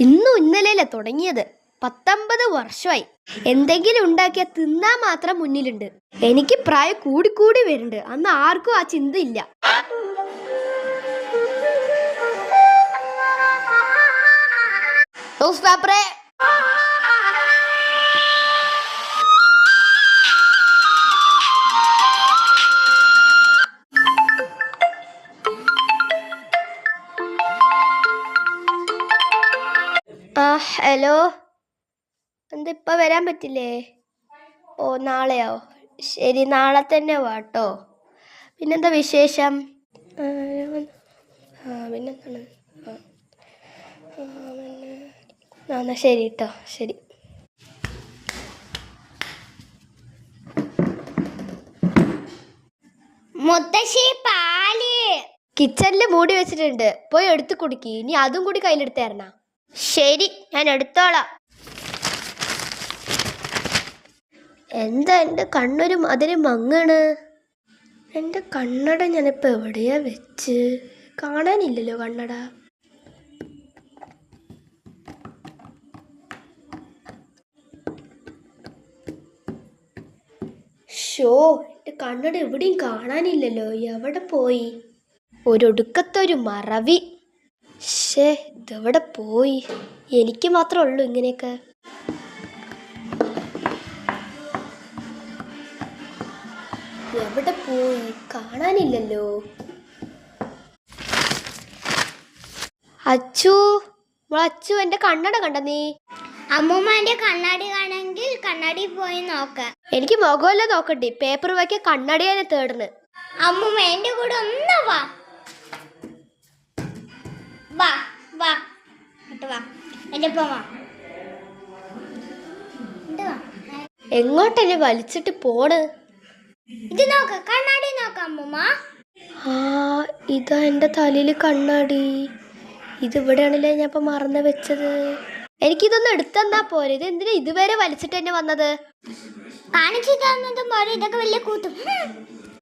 ഇന്നും ഇന്നലെയല്ല തുടങ്ങിയത് പത്തൊമ്പത് വർഷമായി. എന്തെങ്കിലും ഉണ്ടാക്കിയാൽ തിന്നാൻ മാത്രം മുന്നിലുണ്ട്. എനിക്ക് പ്രായം കൂടിക്കൂടി വരുന്നുണ്ട്. അന്ന് ആർക്കും ആ ചിന്ത ഇല്ല. ന്യൂസ് പേപ്പറെ ആ ഹലോ. എന്താ ഇപ്പം വരാൻ പറ്റില്ലേ? ഓ നാളെയോ? ശരി നാളെ തന്നെ വാട്ടോ പിന്നെന്താ വിശേഷം? ആ, പിന്നെ ആ ശരി കേട്ടോ ശരി. മുത്തശ്ശി പാൽ. കിച്ചണിൽ മൂടി വെച്ചിട്ടുണ്ട്. പോയി എടുത്ത് കുടിക്കി. ഇനി അതും കൂടി കയ്യിലെടുത്ത് തരണം? ശരി ഞാൻ എടുത്തോളാം. എന്താ എന്റെ കണ്ണൊരു അതിന് മങ്ങാണ്? എന്റെ കണ്ണട ഞാനിപ്പോൾ എവിടെയാ വെച്ച്? കാണാനില്ലല്ലോ കണ്ണട. ഷോ എന്റെ കണ്ണട എവിടെയും കാണാനില്ലല്ലോ. എവിടെ പോയി? ഒരൊടുക്കത്തൊരു മറവി. ഷേ ഇതെവിടെ പോയി? എനിക്ക് മാത്രമേ ഉള്ളൂ ഇങ്ങനെയൊക്കെ. എവിടെ പോയി? കാണാനില്ലല്ലോ. അച്ചു അച്ചു എന്റെ കണ്ണട കണ്ട നീ. അമ്മൂമ്മന്റെ കണ്ണാടി കാണെങ്കിൽ കണ്ണാടി പോയി നോക്ക. എനിക്ക് മുഖമല്ല നോക്കണ്ടേ. പേപ്പർ വയ്ക്കാൻ കണ്ണടിയാണ് തേടുന്നത്. അമ്മൂമ്മ എന്റെ കൂടെ ഒന്ന് വാ. എന്റെ എങ്ങോട്ടെന്നെ വലിച്ചിട്ട് പോണ്? ഇത് നോക്ക കണ്ണാടി നോക്കാം ആ ഇതാ എന്റെ തലയിൽ കണ്ണാടി. ഇത് ഇവിടെയാണല്ലേ ഞാൻ ഇപ്പൊ മറന്നു വെച്ചത്. എനിക്കിതൊന്ന് എടുത്തെന്നാ പോരെ. ഇത് എന്തിനാ ഇതുവരെ വലിച്ചിട്ട് തന്നെ വന്നത്? കാണിച്ചു തന്നതും പോലെ ഇതൊക്കെ വലിയ കൂത്തും.